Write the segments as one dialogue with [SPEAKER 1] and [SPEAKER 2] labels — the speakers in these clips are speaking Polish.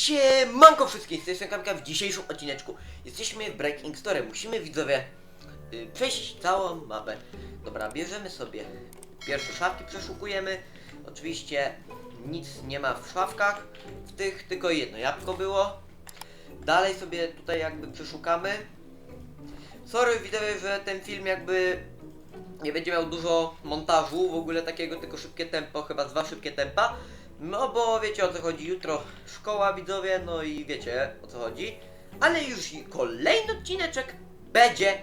[SPEAKER 1] Siemanko wszystkim, z tej strony w dzisiejszym odcineczku. Jesteśmy w Breaking Story, musimy widzowie y, przejść całą mapę. Dobra, bierzemy sobie pierwsze szafki, przeszukujemy. Oczywiście nic nie ma w szafkach, w tych tylko jedno jabłko było. Dalej sobie tutaj jakby przeszukamy. Sorry widzowie, że ten film jakby nie będzie miał dużo montażu, w ogóle takiego, tylko szybkie tempo, chyba dwa szybkie tempa. No bo wiecie o co chodzi, jutro szkoła widzowie, no i wiecie o co chodzi. Ale już kolejny odcineczek będzie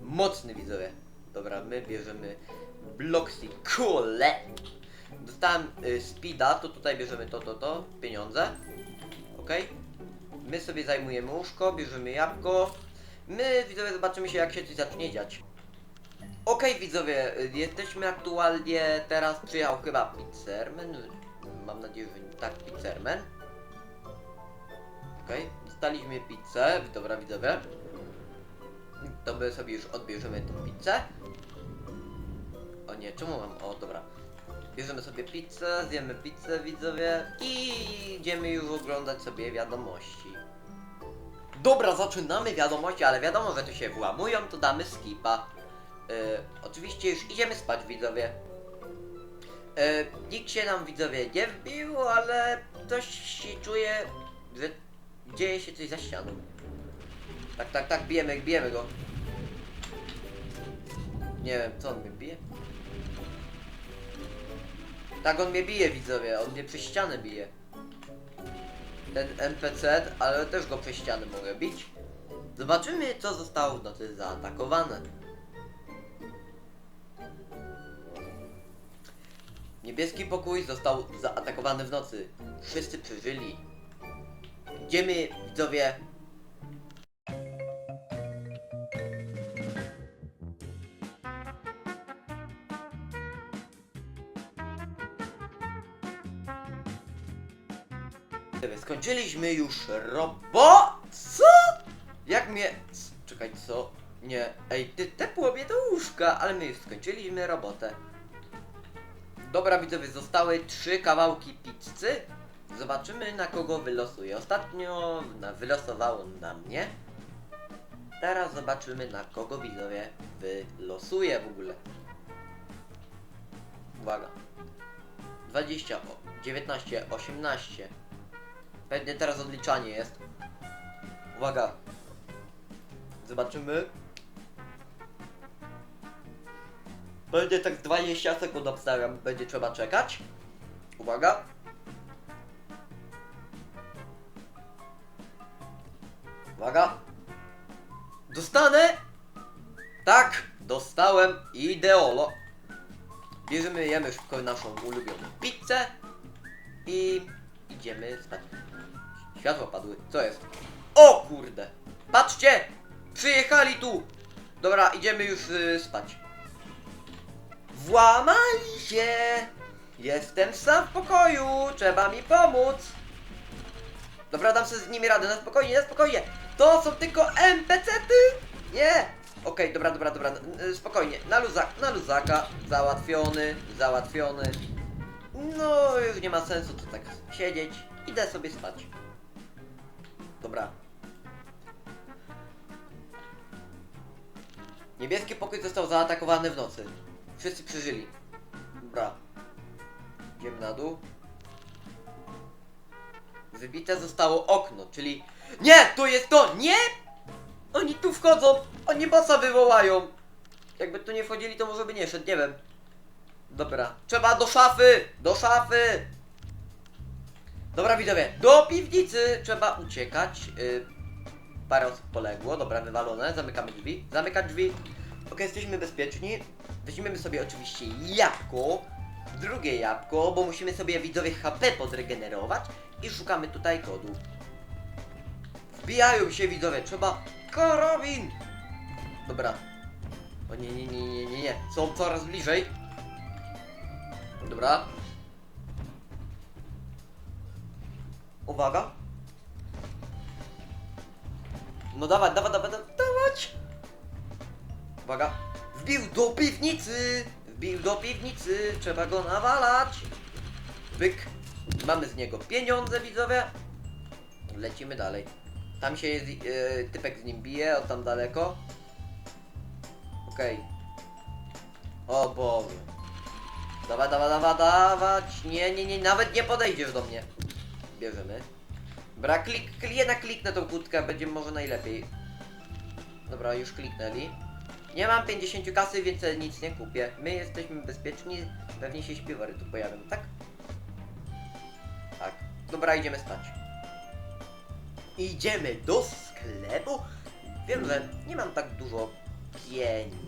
[SPEAKER 1] mocny widzowie. Dobra, my bierzemy Bloxy Kule. Dostałem y, speeda, to tutaj bierzemy to, to, to, pieniądze. Okej. My sobie zajmujemy łóżko, bierzemy jabłko. My widzowie zobaczymy się jak się coś zacznie dziać. Okej widzowie, y, jesteśmy aktualnie, teraz przyjechał chyba Pizzerman, mam nadzieję, że tak, Pizzerman. Okej, dostaliśmy pizzę, dobra widzowie. To my sobie już odbierzemy tą pizzę. O nie, czemu mam, o dobra. Bierzemy sobie pizzę, zjemy pizzę widzowie i idziemy już oglądać sobie wiadomości. Dobra, zaczynamy wiadomości, ale wiadomo, że to się włamują, to damy skipa. E, oczywiście już idziemy spać, widzowie. E, nikt się nam, widzowie, nie wbił, ale coś się czuje, że dzieje się coś za ścianą. Tak, tak, tak, bijemy, bijemy go. Nie wiem, co on mnie bije? Tak, on mnie bije, widzowie, on mnie przez ścianę bije. Ten NPC, ale też go przez ścianę mogę bić. Zobaczymy, co zostało w nocy zaatakowane. Niebieski pokój został zaatakowany w nocy. Wszyscy przeżyli. Idziemy, widzowie. Skończyliśmy już robo... Co? Jak mnie... Czekaj, co? Nie. Ej, ty tepło mnie do łóżka, ale my już skończyliśmy robotę. Dobra widzowie, zostały trzy kawałki pizzy. Zobaczymy na kogo wylosuje. Ostatnio na, wylosowało na mnie. Teraz zobaczymy na kogo widzowie wylosuje w ogóle. Uwaga. 20, o, 19, 18. Pewnie teraz odliczanie jest. Uwaga. Zobaczymy. Będzie tak z 20 sekund obstawiam, będzie trzeba czekać. Uwaga. Uwaga. Dostanę! Tak, dostałem ideolo. Bierzemy, jemy szybko naszą ulubioną pizzę i idziemy spać. Światła padły, co jest? O kurde! Patrzcie! Przyjechali tu! Dobra, idziemy już y, spać. Włamali się! Jestem sam w pokoju, trzeba mi pomóc. Dobra, dam sobie z nimi radę, na spokojnie, na spokojnie. To są tylko NPC-ty! Nie! Okej, dobra, dobra, dobra, n- n- spokojnie, na luzak, na luzaka, załatwiony, załatwiony. No, już nie ma sensu tu tak siedzieć, idę sobie spać. Dobra. Niebieski pokój został zaatakowany w nocy. Wszyscy przeżyli. Dobra. Idziemy na dół. Wybite zostało okno, czyli... Nie! To jest to! Nie! Oni tu wchodzą! Oni bossa wywołają! Jakby tu nie wchodzili, to może by nie szedł, nie wiem. Dobra. Trzeba do szafy! Do szafy! Dobra widzowie, do piwnicy trzeba uciekać. Yy, parę osób poległo, dobra, wywalone. Zamykamy drzwi. Zamykać drzwi. Ok, jesteśmy bezpieczni. Weźmiemy sobie oczywiście jabłko. Drugie jabłko, bo musimy sobie widzowie HP podregenerować. I szukamy tutaj kodu. Wbijają się widzowie, trzeba karabin! Dobra. O nie, nie, nie, nie, nie, nie. Są coraz bliżej. Dobra. Uwaga. No dawaj, dawaj, dawaj, dawaj. Uwaga. Wbił do piwnicy. Wbił do piwnicy. Trzeba go nawalać. Byk. Mamy z niego pieniądze, widzowie. Lecimy dalej. Tam się jest, yy, typek z nim bije, od tam daleko. Okej. O Boże. Dawa, dawa, dawa, dawać. Nie, nie, nie, nawet nie podejdziesz do mnie. Bierzemy. Dobra, klik, klik, jednak kliknę tą kłódkę, będzie może najlepiej. Dobra, już kliknęli. Nie mam 50 kasy, więc nic nie kupię. My jesteśmy bezpieczni, pewnie się śpiewary tu pojawią, tak? Tak. Dobra, idziemy spać. Idziemy do sklepu. Wiem, że nie mam tak dużo pieniędzy.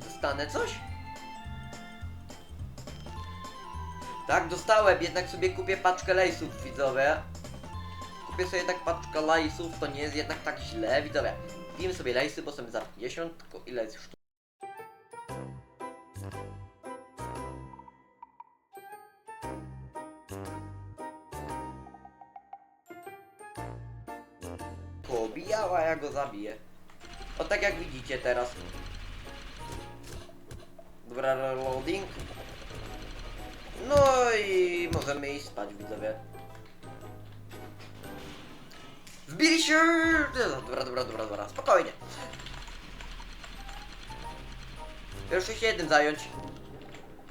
[SPEAKER 1] Dostanę coś? Tak, dostałem, jednak sobie kupię paczkę lejsów, widzowie. Kupię sobie tak paczkę lejsów, to nie jest jednak tak źle, widzowie. Kupimy sobie lejsy, bo są za 50, tylko ile jest sztuk? Pobijała, ja go zabiję. O tak jak widzicie teraz. Dobra, reloading. No i możemy iść spać, widzowie. Wbili się! Dobra, dobra, dobra, dobra, spokojnie. Pierwszy się jednym zająć.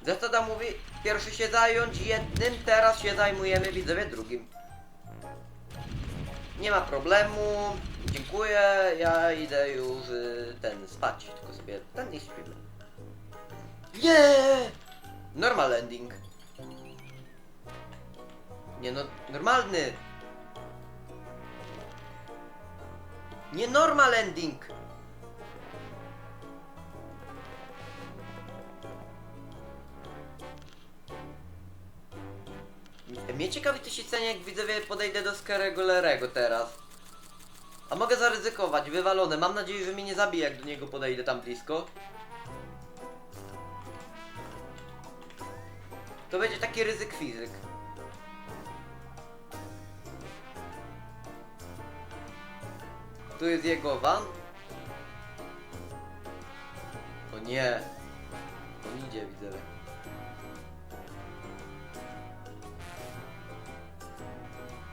[SPEAKER 1] Zasada mówi, pierwszy się zająć jednym, teraz się zajmujemy, widzowie, drugim. Nie ma problemu, dziękuję, ja idę już y, ten spać, tylko sobie ten nie śpimy. Nie! Normal ending. Nie no, normalny. Nie normal ending. Mnie ciekawi to się stanie jak widzowie podejdę do Skarego Lerego teraz. A mogę zaryzykować, wywalone. Mam nadzieję, że mnie nie zabije jak do niego podejdę tam blisko. To będzie taki ryzyk fizyk. Tu jest jego van. O nie. On idzie, widzę.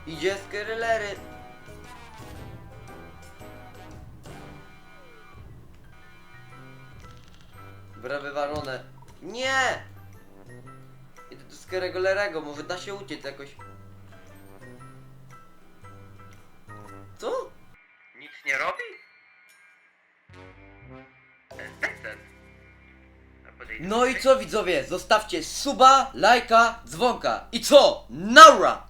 [SPEAKER 1] Idzie z Kerylery. Dobra, wywalone. Nie! Idę do Skerego Lerego, może da się uciec jakoś. No i co widzowie, zostawcie suba, lajka, dzwonka. I co? Naura!